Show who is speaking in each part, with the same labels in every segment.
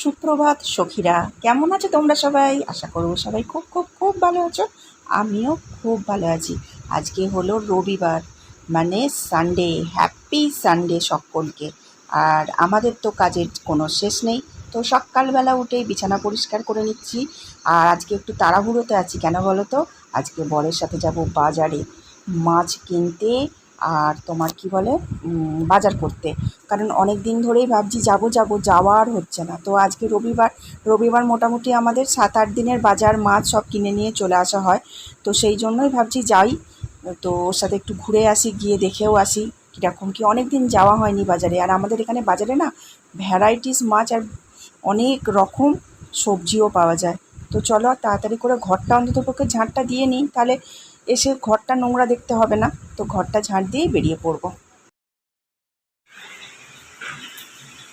Speaker 1: সুপ্রভাত সখীরা, কেমন আছো তোমরা সবাই? আশা করব সবাই খুব খুব খুব ভালো আছো। আমিও খুব ভালো আছি। আজকে হলো রবিবার মানে সানডে হ্যাপি সানডে সকলকে। আর আমাদের তো কাজের কোনো শেষ নেই, তো সকালবেলা উঠেই বিছানা পরিষ্কার করে নিচ্ছি। আর আজকে একটু তাড়াহুড়োতে আছি, কেন বলো তো? আজকে বরের সাথে যাব বাজারে। মাছ কিনতে আর তোমার কি বলে বাজার করতে। কারণ অনেক দিন ধরেই ভাবছি, যাব যাব যাওয়া আর হচ্ছে না। তো আজকে রবিবার রবিবার মোটামুটি আমাদের সাত আট দিনের বাজার মাছ সব কিনে নিয়ে চলে আসা হয়। তো সেই জন্যই ভাবছি যাই। তো ওর সাথে একটু ঘুরে আসি, গিয়ে দেখেও আসি কীরকম কি। অনেক দিন যাওয়া হয়নি বাজারে। আর আমাদের এখানে বাজারে না ভ্যারাইটিস মাছ আর অনেক রকম সবজিও পাওয়া যায়। তো চলো তাড়াতাড়ি করে ঘরটা অন্তত পক্ষে ঝাঁটটা দিয়ে নিই। তাহলে এসে ঘরটা নোংরা দেখতে হবে না, তো ঘরটা ঝাঁট দিয়েই বেরিয়ে পড়ব।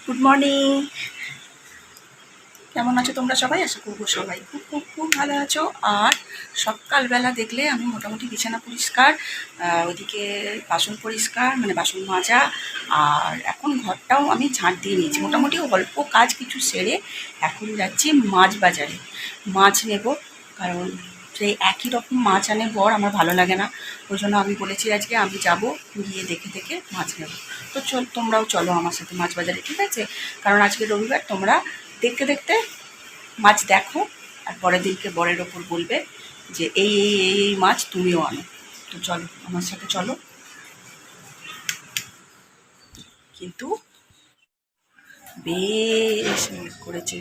Speaker 1: গুড মর্নিং কেমন আছো তোমরা সবাই? আশা করব সবাই খুব খুব খুব ভালো আছো। আর সকালবেলা দেখলে আমি মোটামুটি বিছানা পরিষ্কার ওইদিকে বাসন পরিষ্কার মানে বাসন মাজা, আর এখন ঘরটাও আমি ঝাঁট দিয়ে নিয়েছি। মোটামুটি অল্প কাজ কিছু সেরে এখন যাচ্ছি মাছ বাজারে। মাছ নেব, কারণ সেই একই রকম মাছ আনে বর, আমার ভালো লাগে না। ওই জন্য আমি বলেছি আজকে আমি যাব গিয়ে দেখে দেখে মাছ নেব। তো চল, তোমরাও চলো আমার সাথে মাছ বাজারে, ঠিক আছে? কারণ আজকে রবিবার, তোমরা দেখতে দেখতে মাছ দেখো, আর পরের দিনকে বরের ওপর বলবে যে, এই এই এই এই মাছ তুমিও আনো। তো চলো, আমার সাথে চলো। কিন্তু বেশ, করেছে।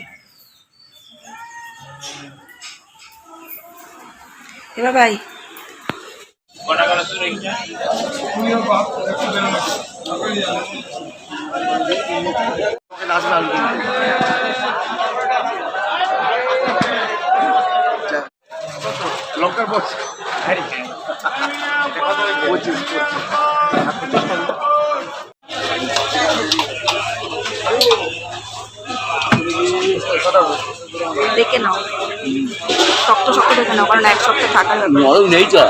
Speaker 1: এবার ভাই।
Speaker 2: লঙ্কার বস পঁচিশ
Speaker 1: দেখে নাও। কারণ এক সপ্তাহ থাকা যাবে।
Speaker 3: নরম নেই তো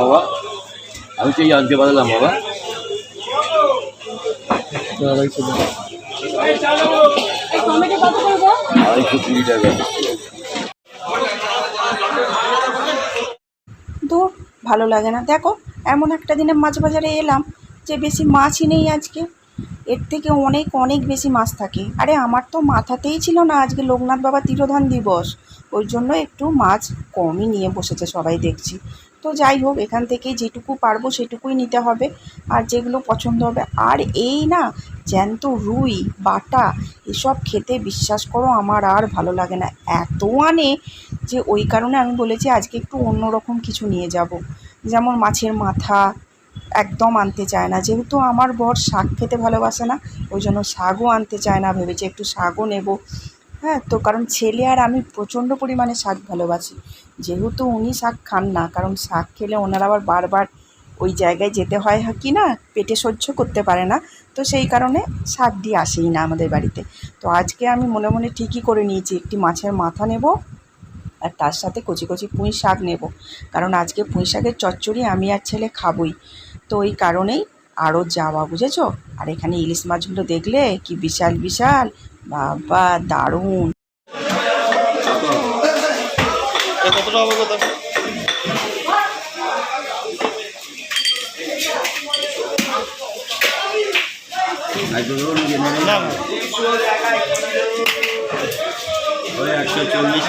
Speaker 3: বাবা। আমি সেই আনতে পারলাম বাবা। আড়াইশো কুড়ি টাকা।
Speaker 1: দূর ভালো লাগে না। দেখো এমন একটা দিনে মাছ বাজারে এলাম যে বেশি মাছই নেই আজকে। এর থেকে অনেক অনেক বেশি মাছ থাকে। আরে, আমার তো মাথাতেই ছিল না আজকে লোকনাথ বাবা তিরোধান দিবস। ওই জন্য একটু মাছ কমই নিয়ে বসেছে, সবাই দেখছি। তো যাই হোক, এখান থেকে যেটুকু পারব সেটুকুই নিতে হবে। আর যেগুলো পছন্দ হবে, আর এই না, জ্যান্ত রুই, বাটা, এসব খেতে বিশ্বাস করো, আমার আর ভালো লাগে না। এত আনে যে ওই কারণে আমি বলেছি, আজকে একটু অন্যরকম কিছু নিয়ে যাব। যেমন মাছের মাথা একদম আনতে চায় না। যেহেতু আমার বর শাক খেতে ভালোবাসে না, ওই জন্য শাকও আনতে চায় না, ভেবেছি একটু শাকও নেব। হ্যাঁ তো কারণ ছেলে আর আমি প্রচণ্ড পরিমাণে শাক ভালোবাসি। যেহেতু উনি শাক খান না, কারণ শাক খেলে ওনার আবার বারবার ওই জায়গায় যেতে হয় কি না, পেটে সহ্য করতে পারে না। তো সেই কারণে শাক দিয়ে আসেই না আমাদের বাড়িতে। তো আজকে আমি মনে মনে ঠিকই করে নিয়েছি, একটি মাছের মাথা নেব আর তার সাথে কচি কচি পুঁই শাক নেব। কারণ আজকে পুঁই শাকের চচ্চড়ি আমি আর ছেলে খাবই। তো ওই কারণেই আরও যাওয়া বুঝেছ? আর এখানে ইলিশ মাছগুলো দেখলে কি বিশাল বিশাল। বাবা দারুণ।
Speaker 3: ওই একশো চল্লিশ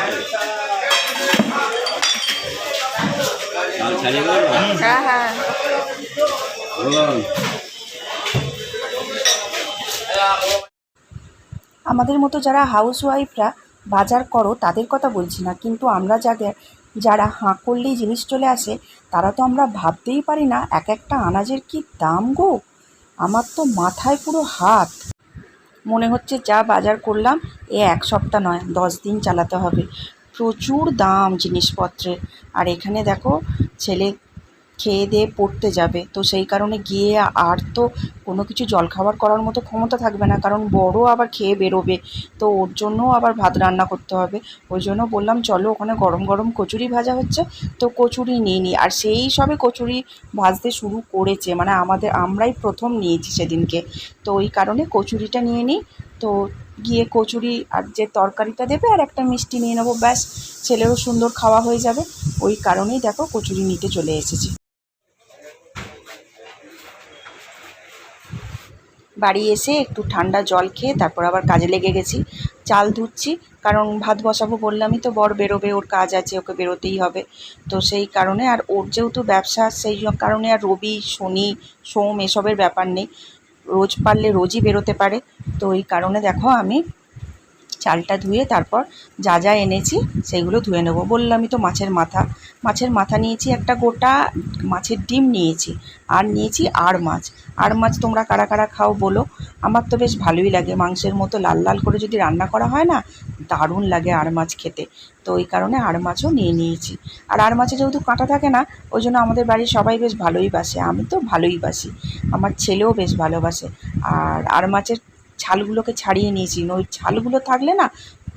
Speaker 1: হ্যাঁ হ্যাঁ। আমাদের মতো যারা হাউস ওয়াইফরা বাজার করো, তাদের কথা বলছি না। কিন্তু আমরা যাদের, যারা হাঁ করলেই জিনিস চলে আসে, তারা তো আমরা ভাবতেই পারি না, এক একটা আনাজের কি দাম গো? আমার তো মাথায় পুরো হাত। মনে হচ্ছে যা বাজার করলাম, এ এক সপ্তাহ নয়, দশ দিন চালাতে হবে। প্রচুর দাম জিনিসপত্রের। আর এখানে দেখো, ছেলে খেয়ে দিয়ে পড়তে যাবে। তো সেই কারণে গিয়ে আর তো কোনো কিছু জলখাবার করার মতো ক্ষমতা থাকবে না। কারণ বড় আবার খেয়ে বেরোবে। তো ওর জন্যও আবার ভাত রান্না করতে হবে। ওই জন্য বললাম, চলো ওখানে গরম গরম কচুরি ভাজা হচ্ছে। তো কচুরি নিয়ে নিই আর সেই সবে কচুরি ভাজতে শুরু করেছে। মানে আমাদের, আমরাই প্রথম নিয়েছি সেদিনকে। তো ওই কারণে কচুরিটা নিয়ে নিই তো গিয়ে কচুরি আর যে তরকারিটা দেবে আর একটা মিষ্টি নিয়ে নেব। ব্যাস, ছেলেরও সুন্দর খাওয়া হয়ে যাবে। ওই কারণেই দেখো কচুরি নিতে চলে এসেছি। বাড়ি এসে একটু ঠান্ডা জল খেয়ে তারপর আবার কাজে লেগে গেছি। চাল ধুচ্ছি, কারণ ভাত বসাবো বললামই তো, বর বেরোবে, ওর কাজ আছে, ওকে বেরোতেই হবে। তো সেই কারণে আর ওর যেহেতু ব্যবসা, সেই কারণে আর রবি, শনি, সোম এসবের ব্যাপার নেই। রোজ পারলে রোজই বেরোতে পারে। তো ওই কারণে দেখো আমি চালটা ধুয়ে তারপর যা যা এনেছি সেইগুলো ধুয়ে নেব। বললামই তো মাছের মাথা। মাছের মাথা নিয়েছি একটা গোটা, মাছের ডিম নিয়েছি, আর নিয়েছি আর মাছ। আর মাছ তোমরা কারা কারা খাও বলো। আমার তো বেশ ভালোই লাগে, মাংসের মতো লাল লাল করে যদি রান্না করা হয় না, দারুণ লাগে আর মাছ খেতে। তো ওই কারণে আর মাছও নিয়ে নিয়েছি। আর আর মাছে যেহেতু কাঁটা থাকে না, ওই জন্য আমাদের বাড়ির সবাই বেশ ভালোই বাসে। আমি তো ভালোই বাসি। আমার ছেলেও বেশ ভালোবাসে। আর আর মাছের ছালগুলোকে ছাড়িয়ে নিয়েছি। ওই ছালগুলো থাকলে না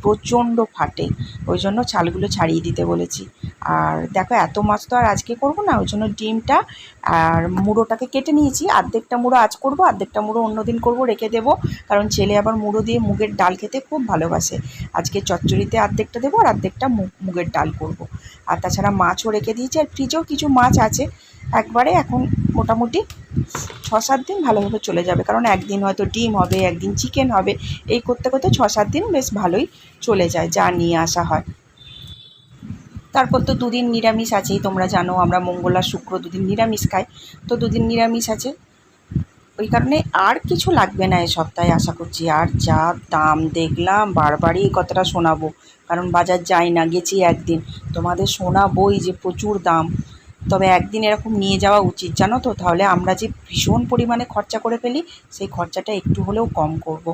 Speaker 1: প্রচণ্ড ফাটে। ওই জন্য ছালগুলো ছাড়িয়ে দিতে বলেছি। আর দেখো, এত মাছ তো আর আজকে করব না। ওই জন্য ডিমটা আর মুড়োটাকে কেটে নিয়েছি। অর্ধেকটা মুড়ো আজ করব অর্ধেকটা মুড়ো অন্য দিন করব, রেখে দেবো। কারণ ছেলে আবার মুড়ো দিয়ে মুগের ডাল খেতে খুব ভালোবাসে। আজকে চচ্চড়িতে অর্ধেকটা দেবো আর অর্ধেকটা মুগ মুগের ডাল করব। আর তাছাড়া মাছও রেখে দিয়েছি। আর ফ্রিজেও কিছু মাছ আছে। একবারে এখন মোটামুটি ছ সাত দিন ভালোভাবে চলে যাবে। কারণ একদিন হয়তো ডিম হবে, একদিন চিকেন হবে। এই করতে করতে ছ সাত দিন বেশ ভালোই চলে যায় যা নিয়ে আসা হয়। তারপর তো দুদিন নিরামিষ আছেই, তোমরা জানো আমরা মঙ্গল আর শুক্র দুদিন নিরামিষ খাই। তো দুদিন নিরামিষ আছে। ওই কারণে আর কিছু লাগবে না এ সপ্তাহে, আশা করছি। আর যা দাম দেখলাম, বারবারই এই কথাটা শোনাবো। কারণ বাজার যাই না, গেছি একদিন। তোমাদের শোনাবোই যে প্রচুর দাম। তবে একদিন এরকম নিয়ে যাওয়া উচিত, জানো তো? তাহলে আমরা যে ভীষণ পরিমাণে খরচা করে ফেলি, সেই খরচাটা একটু হলেও কম করব।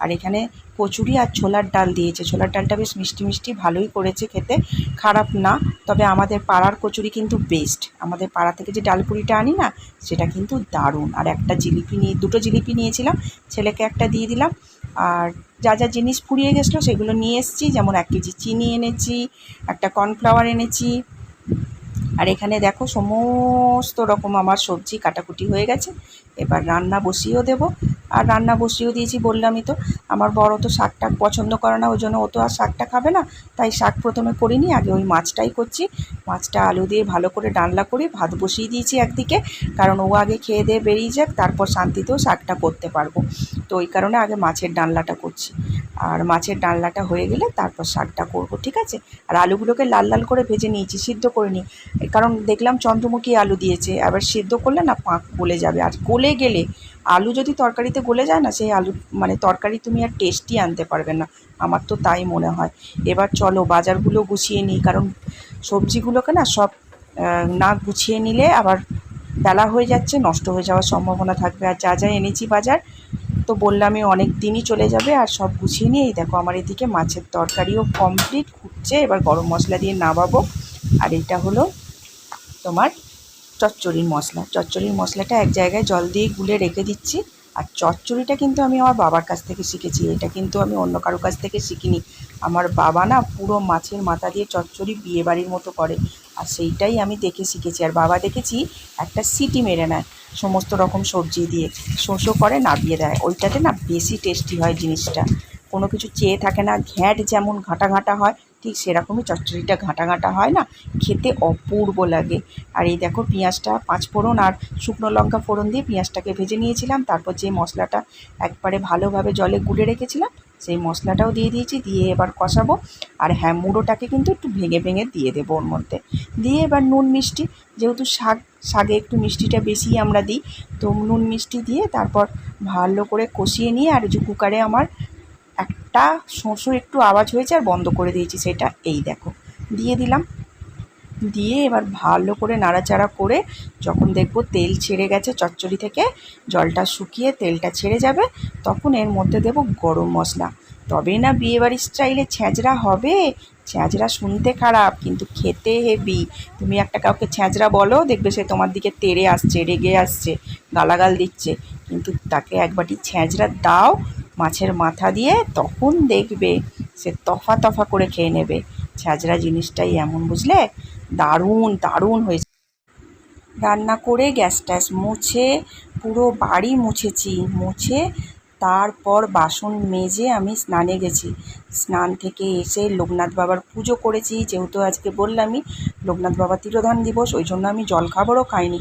Speaker 1: আর এখানে কচুরি আর ছোলার ডাল দিয়েছে। ছোলার ডালটা বেশ মিষ্টি মিষ্টি, ভালোই করেছে খেতে। খারাপ না, তবে আমাদের পাড়ার কচুরি কিন্তু বেস্ট আমাদের পাড়া থেকে যে ডালপুরিটা আনি না, সেটা কিন্তু দারুণ। আর একটা জিলিপি নিয়ে, দুটো জিলিপি নিয়েছিলাম, ছেলেকে একটা দিয়ে দিলাম। আর যা যা জিনিস ফুরিয়ে গেছিল, সেগুলো নিয়ে এসেছি। যেমন এক কেজি চিনি এনেছি, একটা কর্নফ্লাওয়ার এনেছি আর এখানে দেখো সমস্ত রকম আমার সবজি কাটাকুটি হয়ে গেছে। এবার রান্না বসিয়েও দেবো। আর রান্না বসিয়েও দিয়েছি বললামই তো, আমার বড় তো শাক টাক পছন্দ করে না, ওই জন্য ও তো আর শাকটা খাবে না, তাই শাক প্রথমে করিনি, আগে ওই মাছটাই করছি। মাছটা আলু দিয়ে ভালো করে ডালনা করে ভাত বসিয়ে দিয়েছি একদিকে, কারণ ও আগে খেয়ে দিয়ে বেরিয়ে যাক, তারপর শান্তিতেও শাকটা করতে পারব। তো ওই কারণে আগে মাছের ডালনাটা করছি। আর মাছের ডালনাটা হয়ে গেলে তারপর শাকটা করব, ঠিক আছে? আর আলুগুলোকে লাল লাল করে ভেজে নিয়েছি, সিদ্ধ করে নিই। কারণ দেখলাম চন্দ্রমুখী আলু দিয়েছে আবার সিদ্ধ করলে না পাঁক গলে যাবে। আর গলে গেলে আলু যদি তরকারিতে গলে যায় না, সেই আলু মানে তরকারি তুমি আর টেস্টই আনতে পারবে না। আমার তো তাই মনে হয়। এবার চলো বাজারগুলো গুছিয়ে নিই, কারণ সবজিগুলোকে না সব না গুছিয়ে নিলে আবার বেলা হয়ে যাচ্ছে, নষ্ট হয়ে যাওয়ার সম্ভাবনা থাকবে। আর যা যা এনেছি বাজার তো বললামই অনেক দিনই চলে যাবে আর সব গুছিয়ে নিয়ে এই দেখো আমার এদিকে মাছের তরকারিও কমপ্লিট ফুটছে। এবার গরম মশলা দিয়ে নামাবো। আর এটা হলো তোমার চচ্চড়ির মশলা। চচ্চড়ির মশলাটা এক জায়গায় জল দিয়ে গুলে রেখে দিচ্ছি। আর চচ্চড়িটা কিন্তু আমি আমার বাবার কাছ থেকে শিখেছি। এটা কিন্তু আমি অন্য কারও কাছ থেকে শিখিনি। আমার বাবা না পুরো মাছের মাথা দিয়ে চচ্চড়ি বিয়ে বাড়ির মতো করে। আর সেইটাই আমি দেখে শিখেছি। আর বাবা দেখেছি একটা সিটি মেরে নেয়, সমস্ত রকম সবজি দিয়ে। শোষো করে, নাবিয়ে দেয়। ওইটাতে না বেশি টেস্টি হয় জিনিসটা। কোনো কিছু চেয়ে থাকে না, ঘ্যাঁট যেমন ঘাঁটা ঘাঁটা হয় ঠিক সেরকমই চচ্চড়িটা ঘাঁটা ঘাঁটা হয় না, খেতে অপূর্ব লাগে। আর এই দেখো পেঁয়াজটা, পাঁচ ফোড়ন আর শুকনো লঙ্কা ফোড়ন দিয়ে পেঁয়াজটাকে ভেজে নিয়েছিলাম, তারপর যে মশলাটা একবারে ভালোভাবে জলে গুলে রেখেছিলাম, সেই মশলাটাও দিয়ে দিয়েছি, দিয়ে এবার কষাবো। আর হ্যাঁ মুড়োটাকে কিন্তু একটু ভেঙে ভেঙে দিয়ে দেবো ওর মধ্যে। দিয়ে এবার নুন, মিষ্টি, যেহেতু শাক, শাকে একটু মিষ্টিটা বেশি আমরা দিই, তো নুন, মিষ্টি দিয়ে তারপর ভালো করে কষিয়ে নিয়ে আর যে কুকারে আমার একটা শোঁসো একটু আওয়াজ হয়েছে আর বন্ধ করে দিয়েছি সেটা এই দেখো। দিয়ে দিলাম। দিয়ে এবার ভালো করে নাড়াচাড়া করে যখন দেখব তেল ছেড়ে গেছে, চচ্চড়ি থেকে জলটা শুকিয়ে তেলটা ছেড়ে যাবে, তখন এর মধ্যে দেবো গরম মশলা। তবে না বিয়েবাড়ির স্টাইলে ছ্যাঁচড়া হবে। ছ্যাঁচড়া শুনতে খারাপ, কিন্তু খেতে হেভি। তুমি একটা কাউকে ছ্যাঁচড়া বলো, দেখবে সে তোমার দিকে তেড়ে আসছে, রেগে আসছে, গালাগাল দিচ্ছে। কিন্তু তাকে একবারটি ছ্যাঁচড়া দাও মাছের মাথা দিয়ে তখন দেখবে সে তফা তফা করে খেয়ে নেবে। ছ্যাঁচড়া জিনিসটাই এমন, বুঝলে? দারুণ দারুণ হয়েছে। রান্না করে গ্যাস ট্যাস মুছে পুরো বাড়ি মুছেছি, মুছে তারপর বাসন মেজে আমি স্নানে গেছি। স্নান থেকে এসে লোকনাথ বাবার পুজো করেছি, যেহেতু আজকে বললামই, লোকনাথ বাবা তিরোধান দিবস, ওই জন্য আমি জলখাবারও খাইনি।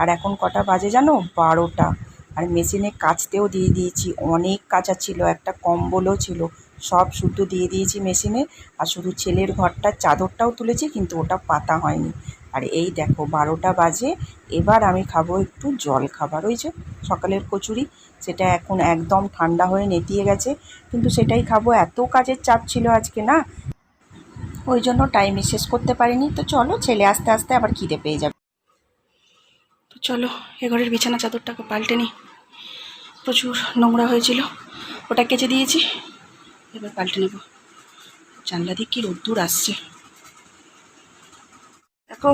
Speaker 1: আর এখন কটা বাজে জানো? বারোটা। আর মেশিনে কাচতেও দিয়ে দিয়েছি। অনেক কাচা ছিল, একটা কম্বলও ছিল। সব শুদ্ধ দিয়ে দিয়েছি মেশিনে। আর শুধু ছেলের ঘরটার চাদরটাও তুলেছি, কিন্তু ওটা পাতা হয়নি। আর এই দেখো, বারোটা বাজে। এবার আমি খাব একটু জল খাবার। ওই যে সকালের কচুরি, সেটা এখন একদম ঠান্ডা হয়ে নেতিয়ে গেছে। কিন্তু সেটাই খাব। এত কাজের চাপ ছিল আজকে, না? ওই জন্য টাইমে শেষ করতে পারিনি। তো চলো, ছেলে আস্তে আস্তে আবার খিদে পেয়ে যাবে। চলো, এ ঘরের বিছানা চাদরটাকে পাল্টে নিই। প্রচুর নোংরা হয়েছিল, ওটা কেচে দিয়েছি, এবার পাল্টে নেব। জানলা দিয়ে কী রোদ্দুর আসছে। দেখো,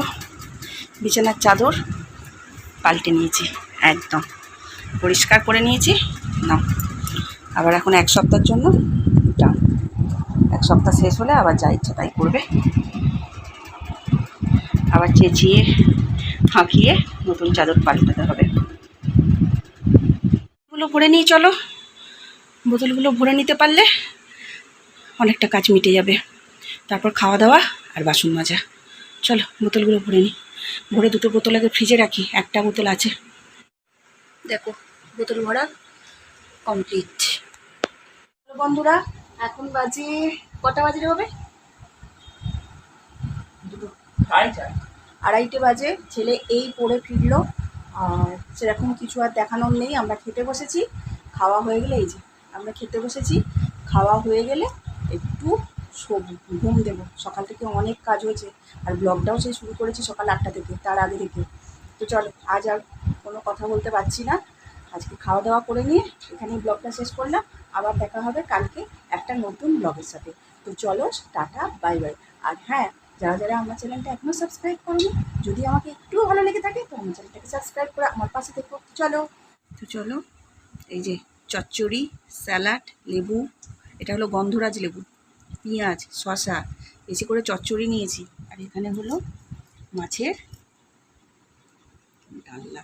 Speaker 1: বিছানার চাদর পাল্টে নিয়েছি, একদম। পরিষ্কার করে নিয়েছি, নাও। আবার এখন এক সপ্তাহের জন্য এক সপ্তাহ শেষ হলে আবার যা ইচ্ছা তাই করবে। আবার চেঁচিয়ে ফাঁকিয়ে নতুন চাদর পাল্টাতে হবে। গুলো ভরে নিয়ে চলো। বোতলগুলো ভরে নিতে পারলে অনেকটা কাজ মিটে যাবে। তারপর খাওয়া দাওয়া আর বাসন মাজা। চলো, বোতলগুলো ভরে নিই। ভরে দুটো বোতল আগে ফ্রিজে রাখি, একটা বোতল আছে। দেখো, বোতল ভরা কমপ্লিট বন্ধুরা, এখন বাজে কটা বাজে হবে? দুটো। আড়াইটে বাজে, ছেলে এই পড়ে ফিরলো। সেরকম কিছু আর দেখানোর নেই, আমরা খেতে বসেছি। খাওয়া হয়ে গেলে এই যে, আমরা খেতে বসেছি। খাওয়া হয়ে গেলে একটু শোব, ঘুম দেবো। সকাল থেকে অনেক কাজ হয়েছে, আর ব্লগটাও সেই শুরু করেছি সকাল আটটা থেকে, তার আগে থেকে। তো চলো, আজ আর কোনো কথা বলতে পারছি না। আজকে খাওয়া দাওয়া করে নিয়ে এখানেই ব্লগটা শেষ করলাম। আবার দেখা হবে কালকে একটা নতুন ব্লগের সাথে। তো চলো, টাটা, বাই বাই। আর হ্যাঁ যারা যারা আমার চ্যানেলটা এখনও সাবস্ক্রাইব করেনি, যদি আমাকে একটু ভালো লেগে থাকে, তো আমার চ্যানেলটাকে সাবস্ক্রাইব করে আমার পাশে দেখো চলো। তো চলো, এই যে চচ্চড়ি, স্যালাড, লেবু, এটা হলো গন্ধরাজ লেবু, পেঁয়াজ শশা বেশি করে চচ্চড়ি নিয়েছি। আর এখানে হলো মাছের ডালনা।